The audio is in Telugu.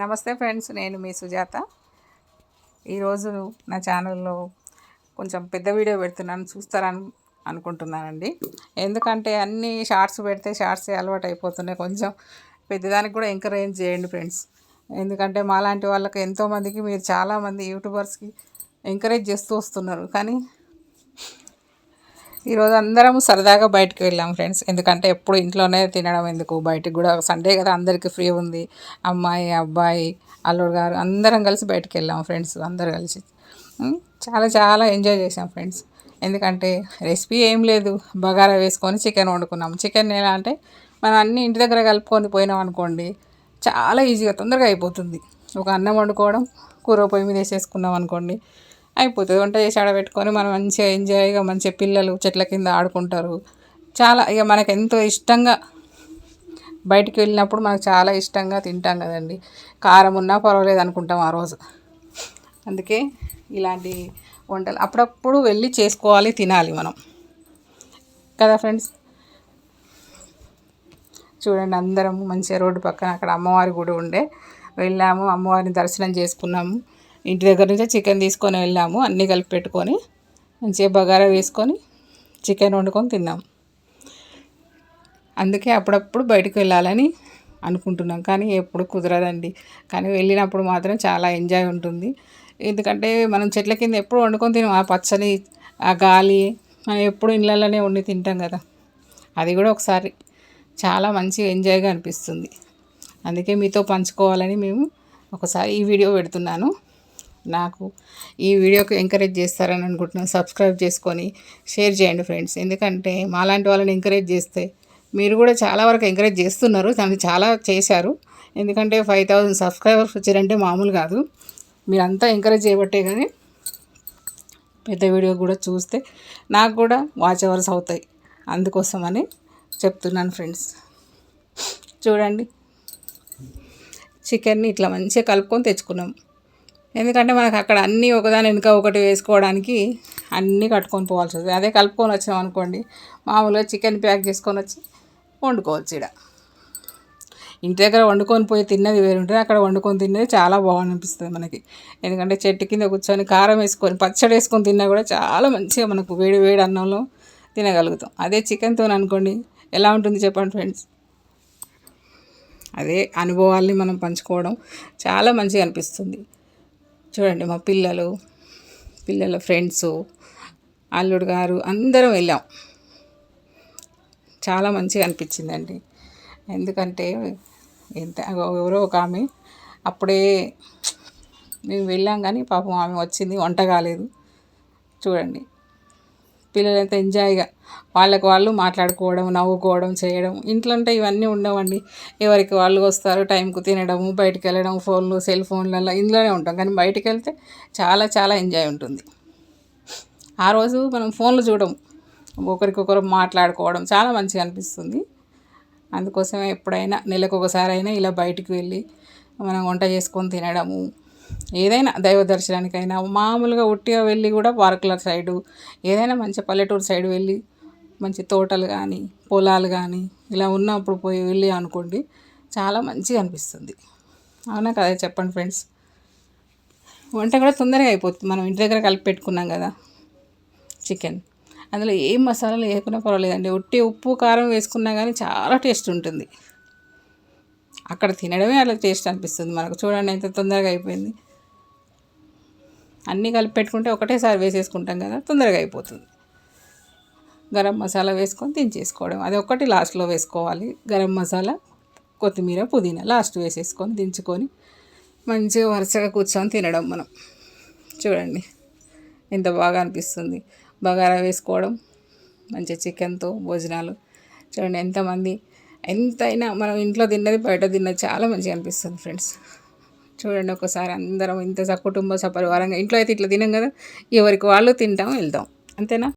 నమస్తే ఫ్రెండ్స్ నేను మీ సుజాత. ఈరోజు నా ఛానల్లో కొంచెం పెద్ద వీడియో పెడుతున్నాను చూస్తారని అనుకుంటున్నానండి. ఎందుకంటే అన్ని షార్ట్స్ పెడితే షార్ట్స్ అలవాటు అయిపోతున్నాయి. కొంచెం పెద్దదానికి కూడా ఎంకరేజ్ చేయండి ఫ్రెండ్స్. ఎందుకంటే మాలాంటి వాళ్ళకి ఎంతోమందికి మీరు చాలామంది యూట్యూబర్స్కి ఎంకరేజ్ చేస్తూ వస్తున్నారు. కానీ ఈరోజు అందరం సరదాగా బయటకు వెళ్ళాం ఫ్రెండ్స్. ఎందుకంటే ఎప్పుడు ఇంట్లోనే తినడం ఎందుకు? బయటకు కూడా సండే కదా అందరికీ ఫ్రీ ఉంది. అమ్మాయి అబ్బాయి అల్లుడు గారు అందరం కలిసి బయటకు వెళ్ళాం ఫ్రెండ్స్ అందరు కలిసి. చాలా చాలా ఎంజాయ్ చేసాం ఫ్రెండ్స్. ఎందుకంటే రెసిపీ ఏం లేదు. బగారా వేసుకొని చికెన్ వండుకున్నాం. చికెన్ ఎలా అంటే మనం అన్ని ఇంటి దగ్గర కలుపుకొని పోయినాం అనుకోండి చాలా ఈజీగా తొందరగా అయిపోతుంది. ఒక అన్నం వండుకోవడం కూర పొయ్యి మీద వేసేసుకున్నాం అనుకోండి అయిపోతుంది. వంట చేసి ఆడబెట్టుకొని మనం మంచిగా ఎంజాయ్గా మంచిగా పిల్లలు చెట్ల కింద ఆడుకుంటారు. చాలా ఇక మనకు ఎంతో ఇష్టంగా బయటికి వెళ్ళినప్పుడు మనకు చాలా ఇష్టంగా తింటాం కదండి. కారం ఉన్నా పర్వాలేదు అనుకుంటాం ఆ రోజు. అందుకే ఇలాంటి వంటలు అప్పుడప్పుడు వెళ్ళి చేసుకోవాలి తినాలి మనం. కదా ఫ్రెండ్స్? చూడండి అందరం మంచిగా రోడ్డు పక్కన అక్కడ అమ్మవారి గుడి ఉండే. వెళ్ళాము అమ్మవారిని దర్శనం చేసుకున్నాము. ఇంటి దగ్గర నుంచే చికెన్ తీసుకొని వెళ్ళాము. అన్నీ కలిపి పెట్టుకొని మంచిగా బగారా వేసుకొని చికెన్ వండుకొని తిన్నాం. అందుకే అప్పుడప్పుడు బయటకు వెళ్ళాలని అనుకుంటున్నాం. కానీ ఎప్పుడు కుదరదండి. కానీ వెళ్ళినప్పుడు మాత్రం చాలా ఎంజాయ్ ఉంటుంది. ఎందుకంటే మనం చెట్ల కింద ఎప్పుడు వండుకొని తినాం ఆ పచ్చని ఆ గాలి మనం ఎప్పుడు ఇళ్ళల్లోనే వండి తింటాం కదా. అది కూడా ఒకసారి చాలా మంచి ఎంజాయ్గా అనిపిస్తుంది. అందుకే మీతో పంచుకోవాలని మేము ఒకసారి ఈ వీడియో పెడుతున్నాను. నాకు ఈ వీడియోకి ఎంకరేజ్ చేస్తారని అనుకుంటున్నాను. సబ్స్క్రైబ్ చేసుకొని షేర్ చేయండి ఫ్రెండ్స్ ఎందుకంటే మాలాంటి వాళ్ళని ఎంకరేజ్ చేస్తే మీరు కూడా చాలా వరకు ఎంకరేజ్ చేస్తున్నారు. దానికి చాలా చేశారు. ఎందుకంటే ఫైవ్ థౌజండ్ సబ్స్క్రైబర్స్ వచ్చారంటే మామూలు కాదు. మీరంతా ఎంకరేజ్ చేయబట్టే కానీ పెద్ద వీడియో కూడా చూస్తే నాకు కూడా వాచ్ అవర్స్ అవుతాయి. అందుకోసమని చెప్తున్నాను ఫ్రెండ్స్ చూడండి. చికెన్ని ఇట్లా మంచిగా కలుపుకొని తెచ్చుకున్నాం. ఎందుకంటే మనకు అక్కడ అన్నీ ఒకదాని వెనుక ఒకటి వేసుకోవడానికి అన్నీ కట్టుకొని పోవాల్సి వస్తుంది. అదే కలుపుకొని వచ్చినాం అనుకోండి మామూలుగా చికెన్ ప్యాక్ చేసుకొని వచ్చి వండుకోవచ్చు ఇక్కడ ఇంటి దగ్గర వండుకొని పోయి తిన్నది వేరుంటుంది అక్కడ వండుకొని తిన్నది చాలా బాగునిపిస్తుంది మనకి. ఎందుకంటే చెట్టు కింద కూర్చొని కారం వేసుకొని పచ్చడి వేసుకొని తిన్నా కూడా చాలా మంచిగా మనకు వేడి వేడి అన్నంలో తినగలుగుతాం. అదే చికెన్తో అనుకోండి ఎలా ఉంటుంది చెప్పండి ఫ్రెండ్స్? అదే అనుభవాల్ని మనం పంచుకోవడం చాలా మంచిగా అనిపిస్తుంది. చూడండి మా పిల్లలు పిల్లల ఫ్రెండ్స్ అల్లుడు గారు అందరం వెళ్ళాం. చాలా మంచిగా అనిపించిందండి. ఎందుకంటే ఎంత ఎవరో ఒక ఆమె అప్పుడే మేము వెళ్ళాం కానీ పాపం ఆమె వచ్చింది వంట కాలేదు. చూడండి. పిల్లలు ఎంత ఎంజాయ్గా వాళ్ళకి వాళ్ళు మాట్లాడుకోవడం నవ్వుకోవడం చేయడం ఇంట్లో ఉంటే ఇవన్నీ ఉండవండి. ఎవరికి వాళ్ళు వస్తారు టైంకు తినడము బయటికి వెళ్ళడం ఫోన్లు సెల్ ఫోన్లలో ఇందులోనే ఉంటాం. కానీ బయటికి వెళ్తే చాలా చాలా ఎంజాయ్ ఉంటుంది. ఆ రోజు మనం ఫోన్లు చూడం ఒకరికొకరు మాట్లాడుకోవడం చాలా మంచిగా అనిపిస్తుంది. అందుకోసమే ఎప్పుడైనా నెలకు ఒకసారి అయినా ఇలా బయటికి వెళ్ళి మనం వంట చేసుకొని తినడము ఏదైనా దైవ దర్శనానికైనా మామూలుగా ఉట్టిగా వెళ్ళి కూడా పార్కుల సైడు ఏదైనా మంచి పల్లెటూరు సైడ్ వెళ్ళి మంచి తోటలు కానీ పొలాలు కానీ ఇలా ఉన్నప్పుడు పోయి వెళ్ళి అనుకోండి చాలా మంచిగా అనిపిస్తుంది. అవునా కదా? చెప్పండి ఫ్రెండ్స్. వంట కూడా తొందరగా అయిపోతుంది. మనం ఇంటి దగ్గర కలిపి పెట్టుకున్నాం కదా చికెన్. అందులో ఏం మసాలాలు వేయకుండా పర్వాలేదండి. ఉట్టి ఉప్పు కారం వేసుకున్నా కానీ చాలా టేస్ట్ ఉంటుంది. అక్కడ తినడమే అలా టేస్ట్ అనిపిస్తుంది మనకు. చూడండి ఎంత తొందరగా అయిపోయింది. అన్నీ కలిపి పెట్టుకుంటే ఒకటేసారి వేసేసుకుంటాం కదా తొందరగా అయిపోతుంది. గరం మసాలా వేసుకొని దించేసుకోవడం. అది ఒకటి లాస్ట్లో వేసుకోవాలి. గరం మసాలా కొత్తిమీర పుదీనా లాస్ట్ వేసేసుకొని దించుకొని మంచిగా వరుసగా కూర్చొని తినడం మనం. చూడండి ఎంత బాగా అనిపిస్తుంది. బగారా వేసుకోవడం మంచి చికెన్తో భోజనాలు. చూడండి ఎంతమంది ఎంతైనా మనం ఇంట్లో తిన్నది బయట తిన్నది చాలా మంచిగా అనిపిస్తుంది ఫ్రెండ్స్. చూడండి ఒకసారి అందరం ఇంత కుటుంబ సపరివారంగా ఇంట్లో అయితే ఇట్లా తినం కదా ఎవరికి వాళ్ళు తింటాం వెళ్తాం. అంతేనా?